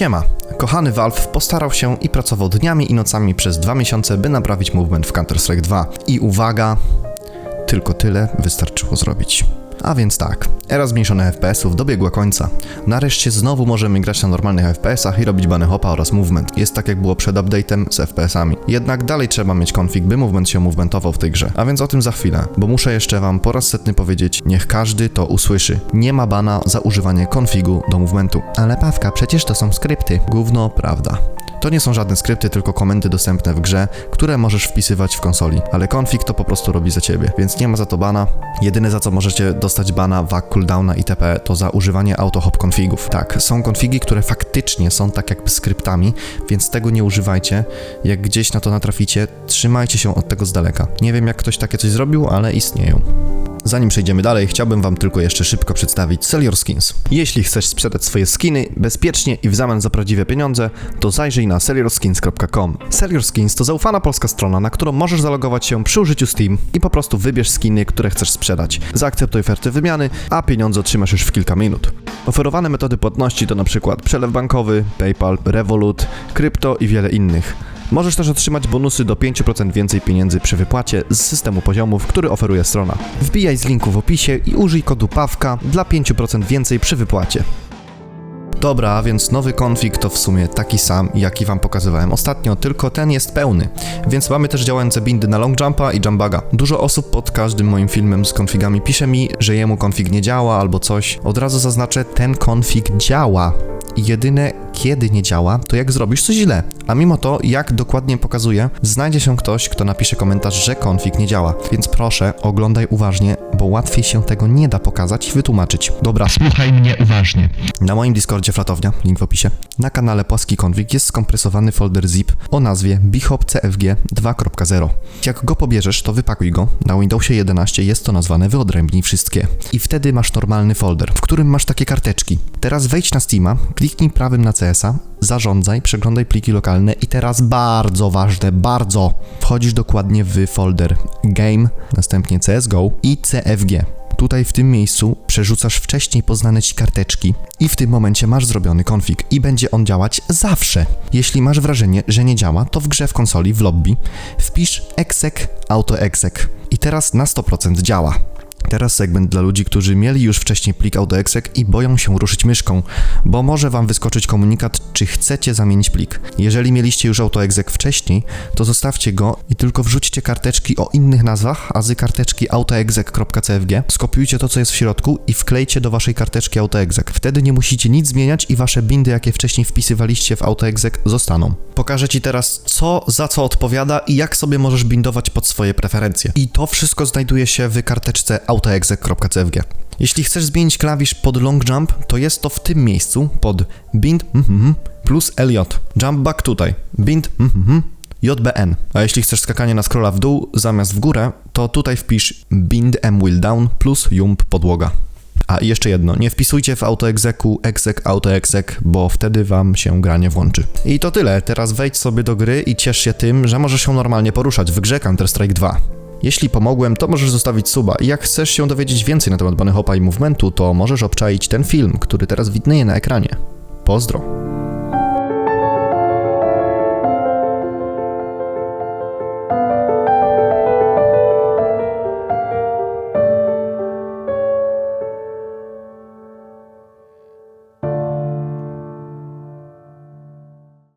Siema. Kochany Valve postarał się i pracował dniami i nocami przez dwa miesiące, by naprawić movement w Counter-Strike 2. I uwaga, tylko tyle wystarczyło zrobić. A więc tak, era zmniejszonych FPS-ów dobiegła końca. Nareszcie znowu możemy grać na normalnych FPS-ach i robić bany hopa oraz movement. Jest tak jak było przed update'em z FPS-ami. Jednak dalej trzeba mieć config, by movement się movementował w tej grze. A więc o tym za chwilę, bo muszę jeszcze wam po raz setny powiedzieć, niech każdy to usłyszy. Nie ma bana za używanie configu do movementu. Ale Pawka, przecież to są skrypty. Gówno prawda. To nie są żadne skrypty, tylko komendy dostępne w grze, które możesz wpisywać w konsoli, ale config to po prostu robi za ciebie, więc nie ma za to bana. Jedyne za co możecie dostać bana, wag, cooldowna itp. to za używanie autohop configów. Tak, są konfigi, które faktycznie są tak jakby skryptami, więc tego nie używajcie. Jak gdzieś na to natraficie, trzymajcie się od tego z daleka. Nie wiem jak ktoś takie coś zrobił, ale istnieją. Zanim przejdziemy dalej, chciałbym Wam tylko jeszcze szybko przedstawić Sell Your Skins. Jeśli chcesz sprzedać swoje skiny bezpiecznie i w zamian za prawdziwe pieniądze, to zajrzyj na sellyourskins.com. Sell Your Skins to zaufana polska strona, na którą możesz zalogować się przy użyciu Steam i po prostu wybierz skiny, które chcesz sprzedać. Zaakceptuj ofertę wymiany, a pieniądze otrzymasz już w kilka minut. Oferowane metody płatności to np. przelew bankowy, PayPal, Revolut, krypto i wiele innych. Możesz też otrzymać bonusy do 5% więcej pieniędzy przy wypłacie z systemu poziomów, który oferuje strona. Wbijaj z linku w opisie i użyj kodu PAWKA dla 5% więcej przy wypłacie. Dobra, więc nowy konfig to w sumie taki sam, jaki wam pokazywałem ostatnio, tylko ten jest pełny. Więc mamy też działające bindy na long jumpa i jumbaga. Dużo osób pod każdym moim filmem z konfigami pisze mi, że jemu konfig nie działa albo coś. Od razu zaznaczę, ten konfig działa. Jedyne kiedy nie działa, to jak zrobisz coś źle. A mimo to, jak dokładnie pokazuję, znajdzie się ktoś, kto napisze komentarz, że konfig nie działa. Więc proszę, oglądaj uważnie, bo łatwiej się tego nie da pokazać i wytłumaczyć. Dobra, Słuchaj mnie uważnie. na moim Discordzie Flatownia, link w opisie, na kanale Płaski Konfig jest skompresowany folder zip o nazwie Bihop CFG 2.0. Jak go pobierzesz, to wypakuj go. Na Windowsie 11 jest to nazwane wyodrębnij wszystkie. I wtedy masz normalny folder, w którym masz takie karteczki. Teraz wejdź na Steama, kliknij prawym na CS-a, zarządzaj, przeglądaj pliki lokalne i teraz bardzo ważne, bardzo wchodzisz dokładnie w folder Game, następnie CSGO i CFG. Tutaj w tym miejscu przerzucasz wcześniej poznane ci karteczki i w tym momencie masz zrobiony konfig i będzie on działać zawsze. Jeśli masz wrażenie, że nie działa, to w grze w konsoli w lobby wpisz exec autoexec i teraz na 100% działa. Teraz segment dla ludzi, którzy mieli już wcześniej plik AutoExec i boją się ruszyć myszką, bo może wam wyskoczyć komunikat, czy chcecie zamienić plik. Jeżeli mieliście już AutoExec wcześniej, to zostawcie go i tylko wrzućcie karteczki o innych nazwach, a karteczki autoexec.cfg skopiujcie to, co jest w środku i wklejcie do waszej karteczki AutoExec. Wtedy nie musicie nic zmieniać i wasze bindy, jakie wcześniej wpisywaliście w AutoExec, zostaną. Pokażę ci teraz, co za co odpowiada i jak sobie możesz bindować pod swoje preferencje. I to wszystko znajduje się w karteczce autoexec.cfg. Jeśli chcesz zmienić klawisz pod long jump, to jest to w tym miejscu pod bind mhm, plus LJ. Jump back tutaj. Bind mhm, JBN. A jeśli chcesz skakanie na scrolla w dół zamiast w górę, to tutaj wpisz bind M wheel down plus jump podłoga. A i jeszcze jedno, nie wpisujcie w autoexecu exec autoexec, bo wtedy wam się gra nie włączy. I to tyle, teraz wejdź sobie do gry i ciesz się tym, że możesz się normalnie poruszać w grze Counter-Strike 2. Jeśli pomogłem, to możesz zostawić suba i jak chcesz się dowiedzieć więcej na temat Bunny Hopa i movementu, to możesz obczaić ten film, który teraz widnieje na ekranie. Pozdro!